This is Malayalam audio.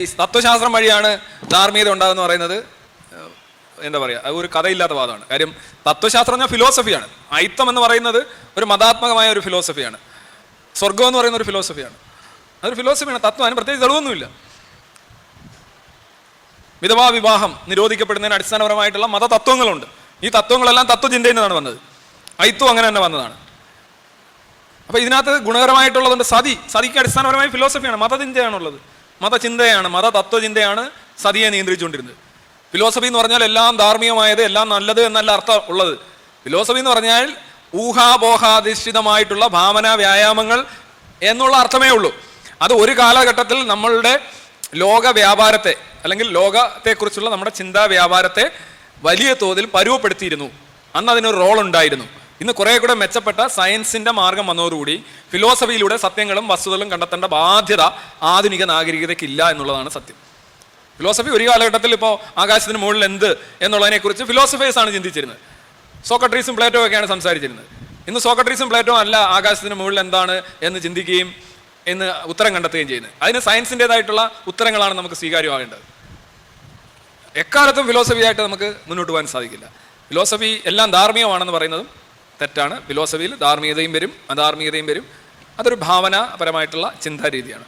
ഈ തത്വശാസ്ത്രം വഴിയാണ് ധാർമ്മികത ഉണ്ടാകുന്ന പറയുന്നത്. എന്താ പറയുക ഒരു കഥയില്ലാത്ത വാദമാണ്. കാര്യം തത്വശാസ്ത്രം പറഞ്ഞാൽ ഫിലോസഫിയാണ് അയിത്തം എന്ന് പറയുന്നത് ഒരു മതാത്മകമായ ഒരു ഫിലോസഫിയാണ് സ്വർഗം എന്ന് പറയുന്ന ഒരു ഫിലോസഫിയാണ് അതൊരു ഫിലോസഫിയാണ് തത്വം അതിന് പ്രത്യേകിച്ച് തെളിവൊന്നുമില്ല. വിധവാ വിവാഹം നിരോധിക്കപ്പെടുന്നതിന് അടിസ്ഥാനപരമായിട്ടുള്ള മതതത്വങ്ങളുണ്ട്. ഈ തത്വങ്ങളെല്ലാം തത്വചിന്തയിൽ നിന്നാണ് വന്നത്. അയിത്വം അങ്ങനെ തന്നെ വന്നതാണ്. അപ്പൊ ഇതിനകത്ത് ഗുണകരമായിട്ടുള്ളതുണ്ട് സതി. സതിക്ക് അടിസ്ഥാനപരമായ ഫിലോസഫിയാണ് മതചിന്തയാണുള്ളത്. മതചിന്തയാണ് മതതത്വചിന്തയാണ് സതിയെ നിയന്ത്രിച്ചുകൊണ്ടിരുന്നത്. ഫിലോസഫി എന്ന് പറഞ്ഞാൽ എല്ലാം ധാർമ്മികമായത് എല്ലാം നല്ലത് എന്നല്ല അർത്ഥം ഉള്ളത്. ഫിലോസഫി എന്ന് പറഞ്ഞാൽ ഊഹാപോഹാധിഷ്ഠിതമായിട്ടുള്ള ഭാവന വ്യായാമങ്ങൾ എന്നുള്ള അർത്ഥമേ ഉള്ളൂ. അത് ഒരു കാലഘട്ടത്തിൽ നമ്മളുടെ ലോക വ്യാപാരത്തെ അല്ലെങ്കിൽ ലോകത്തെക്കുറിച്ചുള്ള നമ്മുടെ ചിന്താ വ്യാപാരത്തെ വലിയ തോതിൽ പരുവപ്പെടുത്തിയിരുന്നു. അന്ന് അതിനൊരു റോൾ ഉണ്ടായിരുന്നു. ഇന്ന് കുറെ കൂടെ മെച്ചപ്പെട്ട സയൻസിന്റെ മാർഗം വന്നതോടുകൂടി ഫിലോസഫിയിലൂടെ സത്യങ്ങളും വസ്തുതകളും കണ്ടെത്തേണ്ട ബാധ്യത ആധുനിക നാഗരികതയ്ക്കില്ല എന്നുള്ളതാണ് സത്യം. ഫിലോസഫി ഒരു കാലഘട്ടത്തിൽ ഇപ്പോൾ ആകാശത്തിന് മുകളിൽ എന്ത് എന്നുള്ളതിനെക്കുറിച്ച് ഫിലോസഫേഴ്സ് ആണ് ചിന്തിച്ചിരുന്നത്. സോക്രട്ടീസും പ്ലേറ്റോ ഒക്കെയാണ് സംസാരിച്ചിരുന്നത്. ഇന്ന് സോക്രട്ടീസും പ്ലേറ്റോ അല്ല ആകാശത്തിന് മുകളിൽ എന്താണ് എന്ന് ചിന്തിക്കുകയും എന്ന് ഉത്തരം കണ്ടെത്തുകയും ചെയ്യുന്നത്. അതിന് സയൻസിന്റെതായിട്ടുള്ള ഉത്തരങ്ങളാണ് നമുക്ക് സ്വീകാര്യമാകേണ്ടത്. എക്കാലത്തും ഫിലോസഫിയായിട്ട് നമുക്ക് മുന്നോട്ട് പോകാൻ സാധിക്കില്ല. ഫിലോസഫി എല്ലാം ധാർമ്മികമാണെന്ന് പറയുന്നതും തെറ്റാണ്. ഫിലോസഫിയിൽ ധാർമ്മികതയും വരും അധാർമികതയും വരും. അതൊരു ഭാവനാപരമായിട്ടുള്ള ചിന്താ രീതിയാണ്